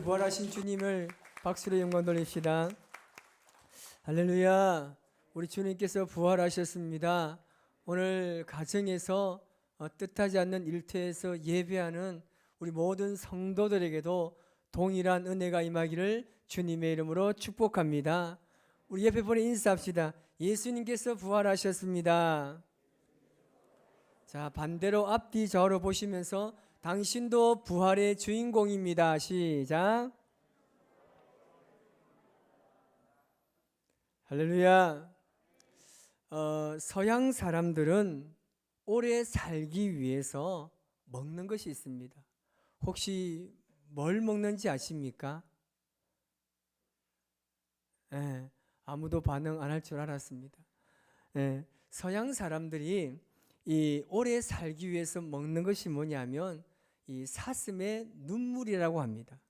부활하신 주님을 박수로 영광 돌립시다. 할렐루야. 우리 주님께서 부활하셨습니다. 오늘 가정에서 어, 뜻하지 않는 일터에서 예배하는 우리 모든 성도들에게도 동일한 은혜가 임하기를 주님의 이름으로 축복합니다. 우리 옆에 보내 인사합시다. 예수님께서 부활하셨습니다. 자, 반대로 앞뒤 좌우로 보시면서 당신도 부활의 주인공입니다. 시작. 할렐루야. 어, 서양 사람들은 오래 살기 위해서 먹는 것이 있습니다. 혹시 뭘 먹는지 아십니까? 예, 아무도 반응 안 할 줄 알았습니다. 예, 서양 사람들이 이 오래 살기 위해서 먹는 것이 뭐냐면 이 사슴의 눈물이라고 합니다.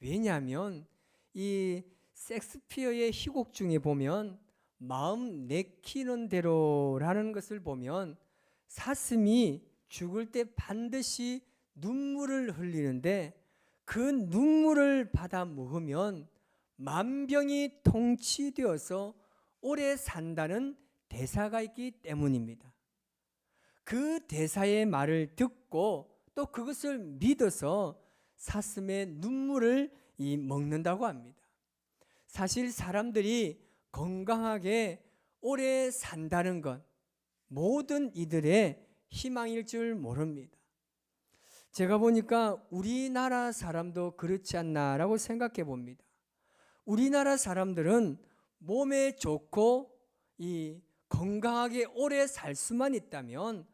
왜냐하면 이 섹스피어의 희곡 중에 보면 마음 내키는 대로라는 것을 보면 사슴이 죽을 때 반드시 눈물을 흘리는데 그 눈물을 받아 먹으면 만병이 통치되어서 오래 산다는 대사가 있기 때문입니다. 그 대사의 말을 듣고 또 그것을 믿어서 사슴의 눈물을 이 먹는다고 합니다. 사실 사람들이 건강하게 오래 산다는 것 모든 이들의 희망일 줄 모릅니다. 제가 보니까 우리나라 사람도 그렇지 않나라고 생각해 봅니다. 우리나라 사람들은 몸에 좋고 이 건강하게 오래 살 수만 있다면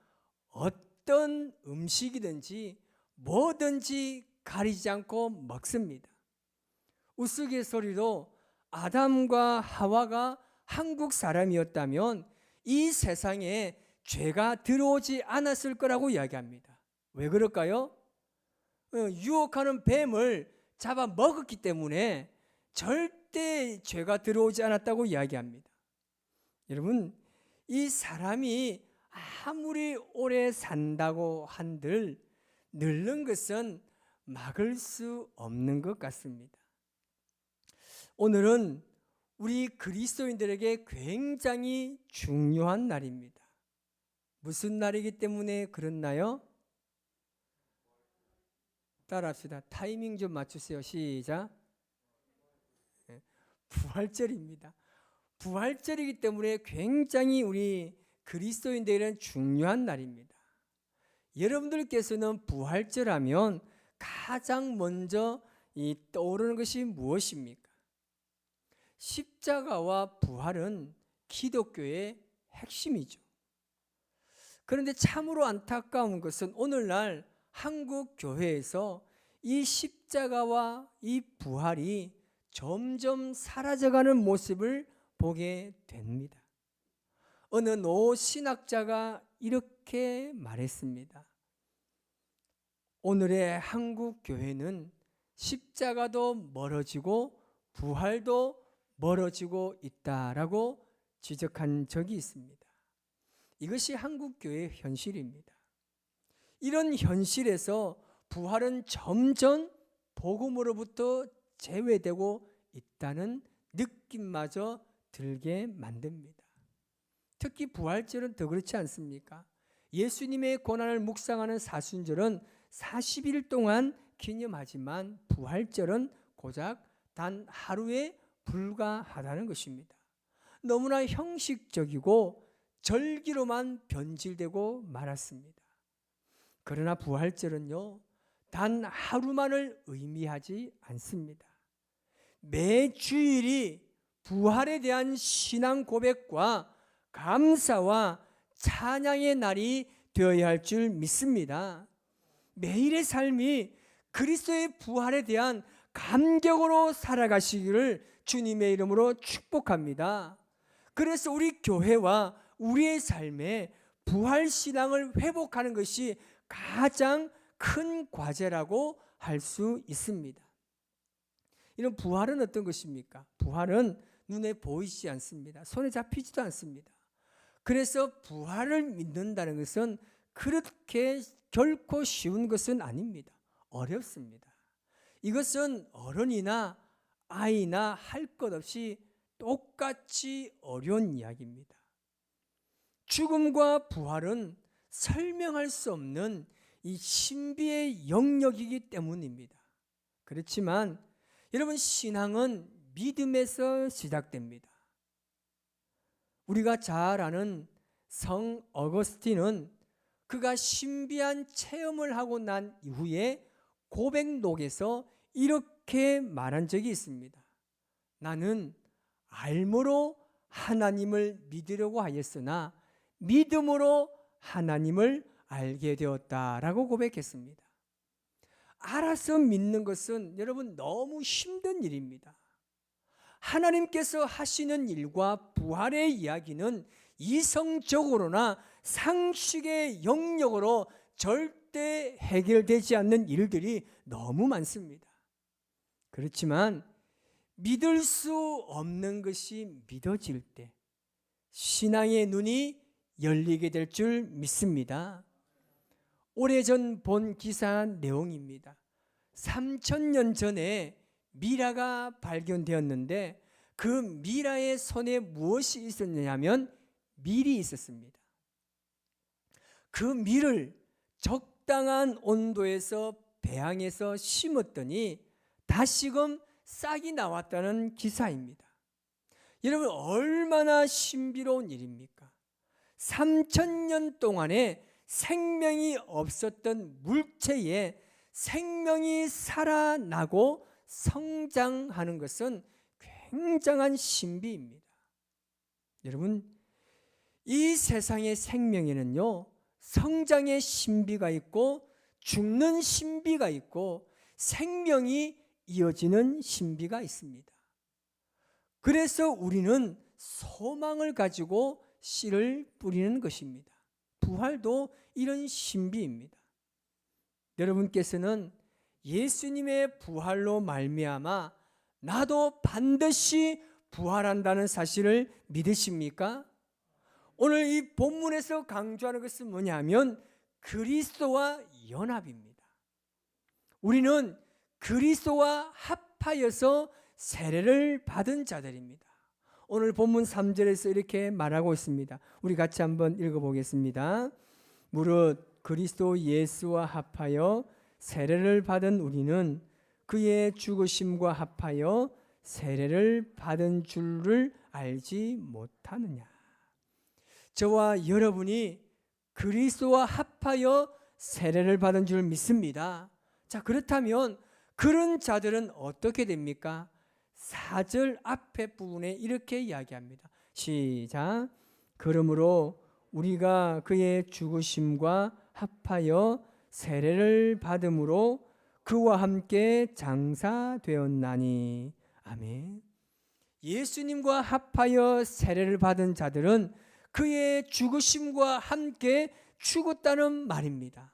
어떤 음식이든지 뭐든지 가리지 않고 먹습니다. 우스갯소리로 아담과 하와가 한국 사람이었다면 이 세상에 죄가 들어오지 않았을 거라고 이야기합니다. 왜 그럴까요? 어, 유혹하는 뱀을 잡아 먹었기 때문에 절대 죄가 들어오지 않았다고 이야기합니다. 여러분, 이 사람이 아무리 오래 산다고 한들 늙는 것은 막을 수 없는 것 같습니다. 오늘은 우리 그리스도인들에게 굉장히 중요한 날입니다. 무슨 날이기 때문에 그렇나요? 따라합시다. 타이밍 좀 맞추세요. 시작. 네, 부활절입니다. 부활절이기 때문에 굉장히 우리 그리스도인들에게는 중요한 날입니다. 여러분들께서는 부활절하면 가장 먼저 이 떠오르는 것이 무엇입니까? 십자가와 부활은 기독교의 핵심이죠. 그런데 참으로 안타까운 것은 오늘날 한국 교회에서 이 십자가와 이 부활이 점점 사라져가는 모습을 보게 됩니다. 어느 노 신학자가 이렇게 말했습니다. 오늘의 한국 교회는 십자가도 멀어지고 부활도 멀어지고 있다라고 지적한 적이 있습니다. 이것이 한국 교회의 현실입니다. 이런 현실에서 부활은 점점 복음으로부터 제외되고 있다는 느낌마저 들게 만듭니다. 특히 부활절은 더 그렇지 않습니까? 예수님의 고난을 묵상하는 사순절은 40일 동안 기념하지만 부활절은 고작 단 하루에 불과하다는 것입니다. 너무나 형식적이고 절기로만 변질되고 말았습니다. 그러나 부활절은요, 단 하루만을 의미하지 않습니다. 매 주일이 부활에 대한 신앙 고백과 감사와 찬양의 날이 되어야 할 줄 믿습니다. 매일의 삶이 그리스도의 부활에 대한 감격으로 살아가시기를 주님의 이름으로 축복합니다. 그래서 우리 교회와 우리의 삶에 부활 신앙을 회복하는 것이 가장 큰 과제라고 할 수 있습니다. 이런 부활은 어떤 것입니까? 부활은 눈에 보이지 않습니다. 손에 잡히지도 않습니다. 그래서 부활을 믿는다는 것은 그렇게 결코 쉬운 것은 아닙니다. 어렵습니다. 이것은 어른이나 아이나 할 것 없이 똑같이 어려운 이야기입니다. 죽음과 부활은 설명할 수 없는 이 신비의 영역이기 때문입니다. 그렇지만 여러분 신앙은 믿음에서 시작됩니다. 우리가 잘 아는 성 어거스틴은 그가 신비한 체험을 하고 난 이후에 고백록에서 이렇게 말한 적이 있습니다. 나는 알므로 하나님을 믿으려고 하였으나 믿음으로 하나님을 알게 되었다라고 고백했습니다. 알아서 믿는 것은 여러분 너무 힘든 일입니다. 하나님께서 하시는 일과 부활의 이야기는 이성적으로나 상식의 영역으로 절대 해결되지 않는 일들이 너무 많습니다. 그렇지만 믿을 수 없는 것이 믿어질 때 신앙의 눈이 열리게 될 줄 믿습니다. 오래전 본 기사 내용입니다. 3천년 전에 미라가 발견되었는데 그 미라의 손에 무엇이 있었느냐면 밀이 있었습니다. 그 밀을 적당한 온도에서 배양해서 심었더니 다시금 싹이 나왔다는 기사입니다. 여러분 얼마나 신비로운 일입니까? 3천 년 동안에 생명이 없었던 물체에 생명이 살아나고 성장하는 것은 굉장한 신비입니다. 여러분, 이 세상의 생명에는요, 성장의 신비가 있고, 죽는 신비가 있고, 생명이 이어지는 신비가 있습니다. 그래서 우리는 소망을 가지고 씨를 뿌리는 것입니다. 부활도 이런 신비입니다. 여러분께서는 예수님의 부활로 말미암아 나도 반드시 부활한다는 사실을 믿으십니까? 오늘 이 본문에서 강조하는 것은 뭐냐면 그리스도와 연합입니다. 우리는 그리스도와 합하여서 세례를 받은 자들입니다. 오늘 본문 3절에서 이렇게 말하고 있습니다. 우리 같이 한번 읽어보겠습니다. 무릇 그리스도 예수와 합하여 세례를 받은 우리는 그의 죽으심과 합하여 세례를 받은 줄을 알지 못하느냐. 저와 여러분이 그리스도와 합하여 세례를 받은 줄 믿습니다. 자, 그렇다면 그런 자들은 어떻게 됩니까? 4절 앞에 부분에 이렇게 이야기합니다. 시작. 그러므로 우리가 그의 죽으심과 합하여 세례를 받음으로 그와 함께 장사되었나니. 아멘. 예수님과 합하여 세례를 받은 자들은 그의 죽으심과 함께 죽었다는 말입니다.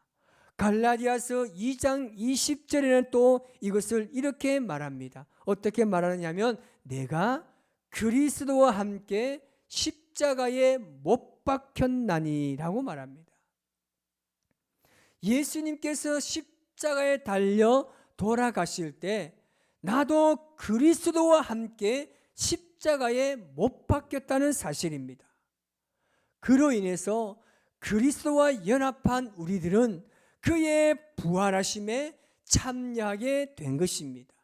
갈라디아서 2장 20절에는 또 이것을 이렇게 말합니다. 어떻게 말하느냐면 내가 그리스도와 함께 십자가에 못 박혔나니라고 말합니다. 예수님께서 십자가에 달려 돌아가실 때 나도 그리스도와 함께 십자가에 못 박혔다는 사실입니다. 그로 인해서 그리스도와 연합한 우리들은 그의 부활하심에 참여하게 된 것입니다.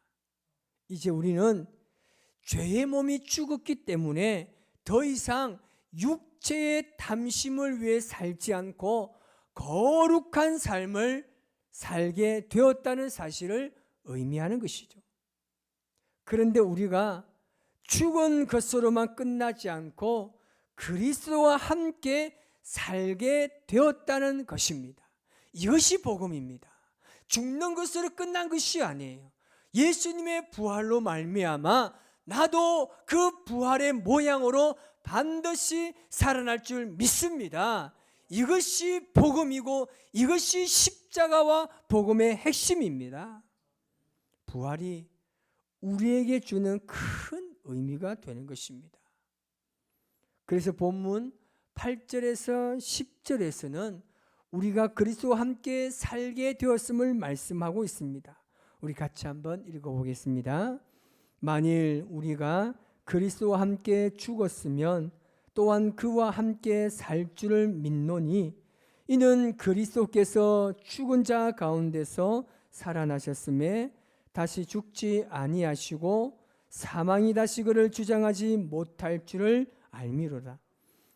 이제 우리는 죄의 몸이 죽었기 때문에 더 이상 육체의 탐심을 위해 살지 않고 거룩한 삶을 살게 되었다는 사실을 의미하는 것이죠. 그런데 우리가 죽은 것으로만 끝나지 않고 그리스도와 함께 살게 되었다는 것입니다. 이것이 복음입니다. 죽는 것으로 끝난 것이 아니에요. 예수님의 부활로 말미암아 나도 그 부활의 모양으로 반드시 살아날 줄 믿습니다. 이것이 복음이고 이것이 십자가와 복음의 핵심입니다. 부활이 우리에게 주는 큰 의미가 되는 것입니다. 그래서 본문 8절에서 10절에서는 우리가 그리스도와 함께 살게 되었음을 말씀하고 있습니다. 우리 같이 한번 읽어보겠습니다. 만일 우리가 그리스도와 함께 죽었으면 또한 그와 함께 살 줄을 믿노니 이는 그리스도께서 죽은 자 가운데서 살아나셨음에 다시 죽지 아니하시고 사망이 다시 그를 주장하지 못할 줄을 알미로다.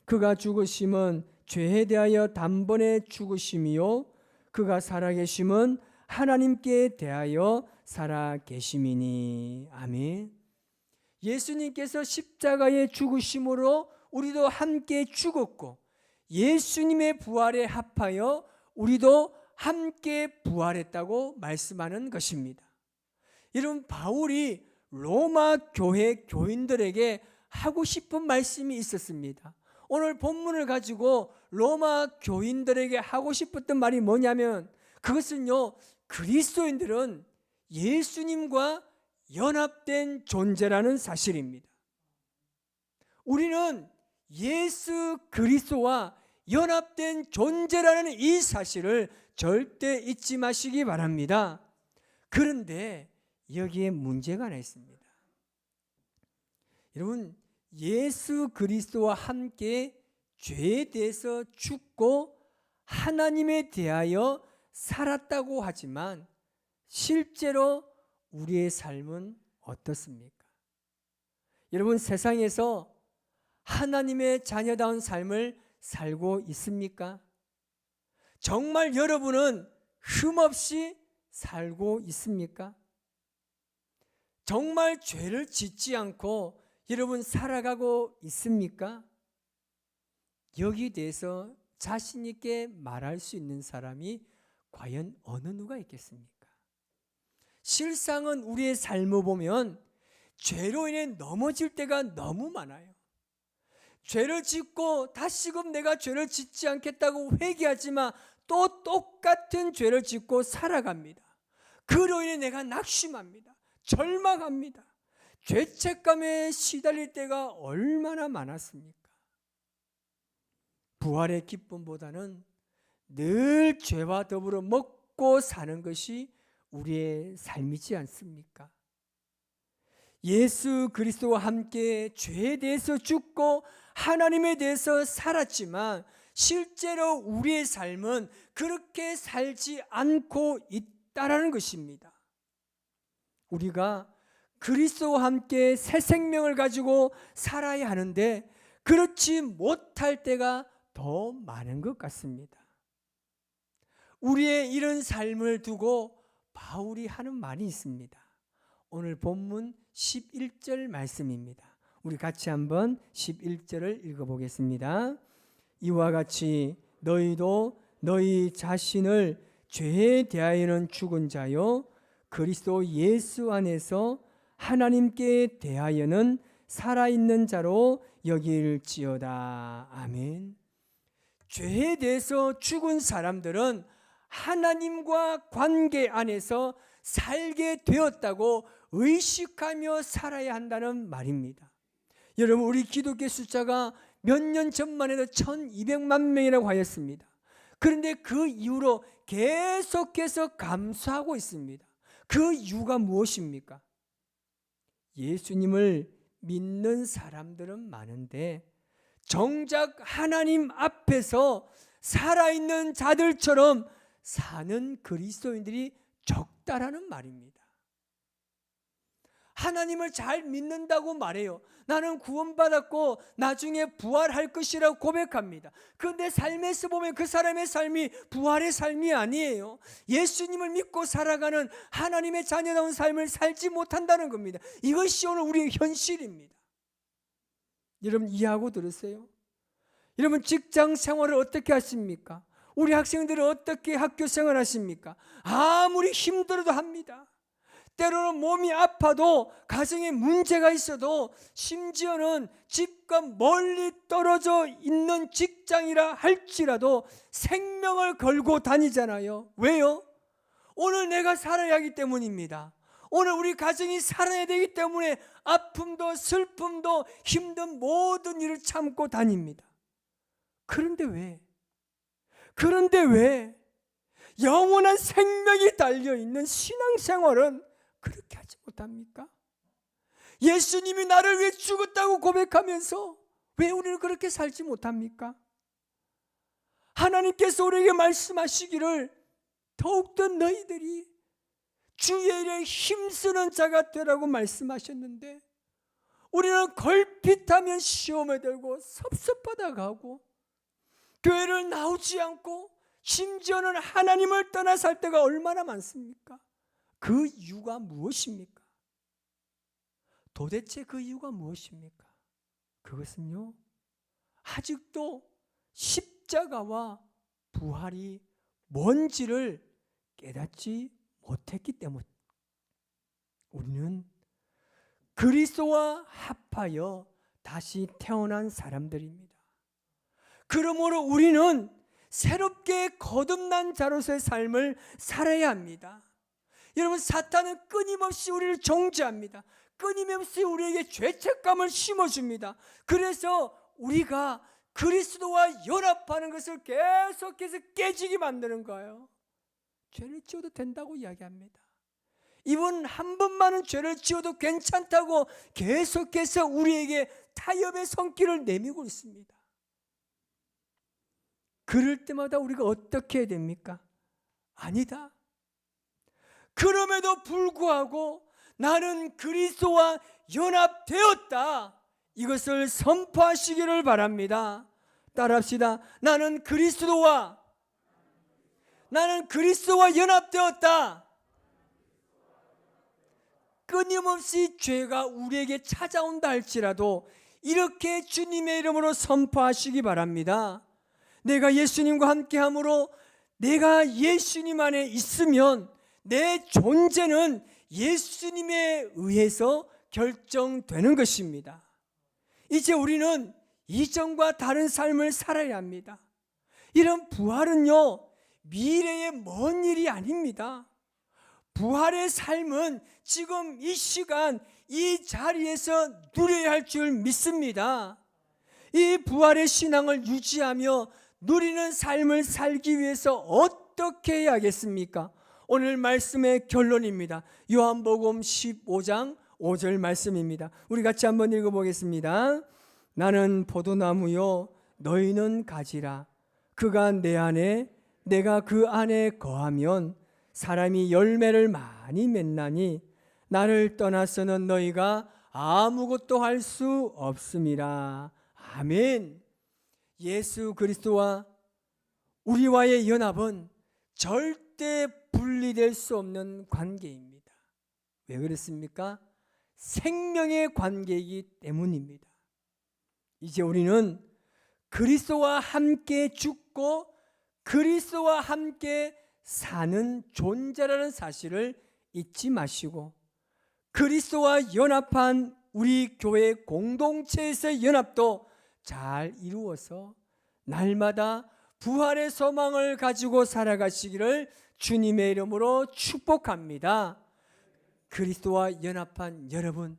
그가 죽으심은 죄에 대하여 단번에 죽으심이요 그가 살아계심은 하나님께 대하여 살아계심이니 아멘. 예수님께서 십자가에 죽으심으로 우리도 함께 죽었고 예수님의 부활에 합하여 우리도 함께 부활했다고 말씀하는 것입니다. 여러분 바울이 로마 교회 교인들에게 하고 싶은 말씀이 있었습니다. 오늘 본문을 가지고 로마 교인들에게 하고 싶었던 말이 뭐냐면 그것은요 그리스도인들은 예수님과 연합된 존재라는 사실입니다. 우리는 예수 그리스도와 연합된 존재라는 이 사실을 절대 잊지 마시기 바랍니다. 그런데 여기에 문제가 하나 있습니다. 여러분, 예수 그리스도와 함께 죄에 대해서 죽고 하나님에 대하여 살았다고 하지만 실제로 우리의 삶은 어떻습니까? 여러분 세상에서 하나님의 자녀다운 삶을 살고 있습니까? 정말 여러분은 흠없이 살고 있습니까? 정말 죄를 짓지 않고 여러분 살아가고 있습니까? 여기 대해서 자신 있게 말할 수 있는 사람이 과연 어느 누가 있겠습니까? 실상은 우리의 삶을 보면 죄로 인해 넘어질 때가 너무 많아요. 죄를 짓고 다시금 내가 죄를 짓지 않겠다고 회개하지만 또 똑같은 죄를 짓고 살아갑니다. 그로 인해 내가 낙심합니다. 절망합니다. 죄책감에 시달릴 때가 얼마나 많았습니까? 부활의 기쁨보다는 늘 죄와 더불어 먹고 사는 것이 우리의 삶이지 않습니까? 예수 그리스도와 함께 죄에 대해서 죽고 하나님에 대해서 살았지만 실제로 우리의 삶은 그렇게 살지 않고 있다라는 것입니다. 우리가 그리스도와 함께 새 생명을 가지고 살아야 하는데 그렇지 못할 때가 더 많은 것 같습니다. 우리의 이런 삶을 두고 바울이 하는 말이 있습니다. 오늘 본문 11절 말씀입니다. 우리 같이 한번 11절을 읽어보겠습니다. 이와 같이 너희도 너희 자신을 죄에 대하여는 죽은 자요 그리스도 예수 안에서 하나님께 대하여는 살아있는 자로 여길지어다. 아멘. 죄에 대해서 죽은 사람들은 하나님과 관계 안에서 살게 되었다고 의식하며 살아야 한다는 말입니다. 여러분, 우리 기독교 숫자가 몇 년 전만 해도 1200만 명이라고 하였습니다. 그런데 그 이후로 계속해서 감소하고 있습니다. 그 이유가 무엇입니까? 예수님을 믿는 사람들은 많은데 정작 하나님 앞에서 살아있는 자들처럼 사는 그리스도인들이 적다라는 말입니다. 하나님을 잘 믿는다고 말해요. 나는 구원받았고 나중에 부활할 것이라고 고백합니다. 그런데 삶에서 보면 그 사람의 삶이 부활의 삶이 아니에요. 예수님을 믿고 살아가는 하나님의 자녀다운 삶을 살지 못한다는 겁니다. 이것이 오늘 우리의 현실입니다. 여러분 이해하고 들으세요? 여러분 직장 생활을 어떻게 하십니까? 우리 학생들은 어떻게 학교 생활 하십니까? 아무리 힘들어도 합니다. 때로는 몸이 아파도 가정에 문제가 있어도 심지어는 집과 멀리 떨어져 있는 직장이라 할지라도 생명을 걸고 다니잖아요. 왜요? 오늘 내가 살아야 하기 때문입니다. 오늘 우리 가정이 살아야 되기 때문에 아픔도 슬픔도 힘든 모든 일을 참고 다닙니다. 그런데 왜? 그런데 왜 영원한 생명이 달려 있는 신앙생활은 그렇게 하지 못합니까? 예수님이 나를 위해 죽었다고 고백하면서 왜 우리는 그렇게 살지 못합니까? 하나님께서 우리에게 말씀하시기를 더욱더 너희들이 주의 일에 힘쓰는 자가 되라고 말씀하셨는데 우리는 걸핏하면 시험에 들고 섭섭하다 가고 교회를 나오지 않고 심지어는 하나님을 떠나 살 때가 얼마나 많습니까? 그 이유가 무엇입니까? 도대체 그 이유가 무엇입니까? 그것은요, 아직도 십자가와 부활이 뭔지를 깨닫지 못했기 때문. 우리는 그리스도와 합하여 다시 태어난 사람들입니다. 그러므로 우리는 새롭게 거듭난 자로서의 삶을 살아야 합니다. 여러분 사탄은 끊임없이 우리를 정죄합니다. 끊임없이 우리에게 죄책감을 심어줍니다. 그래서 우리가 그리스도와 연합하는 것을 계속해서 깨지게 만드는 거예요. 죄를 지어도 된다고 이야기합니다. 이분 한 번만은 죄를 지어도 괜찮다고 계속해서 우리에게 타협의 손길을 내밀고 있습니다. 그럴 때마다 우리가 어떻게 해야 됩니까? 아니다. 그럼에도 불구하고 나는 그리스도와 연합되었다. 이것을 선포하시기를 바랍니다. 따라합시다. 나는 그리스도와 나는 그리스도와 연합되었다. 끊임없이 죄가 우리에게 찾아온다 할지라도 이렇게 주님의 이름으로 선포하시기 바랍니다. 내가 예수님과 함께 함으로 내가 예수님 안에 있으면 내 존재는 예수님에 의해서 결정되는 것입니다. 이제 우리는 이전과 다른 삶을 살아야 합니다. 이런 부활은요, 미래의 먼 일이 아닙니다. 부활의 삶은 지금 이 시간 이 자리에서 누려야 할 줄 믿습니다. 이 부활의 신앙을 유지하며 누리는 삶을 살기 위해서 어떻게 해야겠습니까? 오늘 말씀의 결론입니다. 요한복음 15장 5절 말씀입니다. 우리 같이 한번 읽어보겠습니다. 나는 포도나무요, 너희는 가지라. 그가 내 안에, 내가 그 안에 거하면 사람이 열매를 많이 맺나니 나를 떠나서는 너희가 아무것도 할 수 없음이라. 아멘. 예수 그리스도와 우리와의 연합은 절대 분리될 수 없는 관계입니다. 왜 그렇습니까? 생명의 관계이기 때문입니다. 이제 우리는 그리스도와 함께 죽고 그리스도와 함께 사는 존재라는 사실을 잊지 마시고 그리스도와 연합한 우리 교회 공동체에서의 연합도 잘 이루어서 날마다 부활의 소망을 가지고 살아가시기를 주님의 이름으로 축복합니다. 그리스도와 연합한 여러분,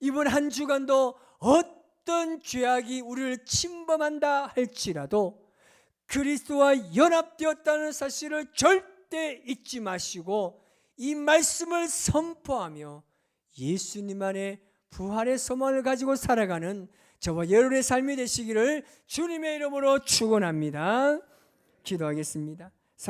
이번 한 주간도 어떤 죄악이 우리를 침범한다 할지라도 그리스도와 연합되었다는 사실을 절대 잊지 마시고 이 말씀을 선포하며 예수님 안에 부활의 소망을 가지고 살아가는 저와 여러분의 삶이 되시기를 주님의 이름으로 축원합니다. 기도하겠습니다.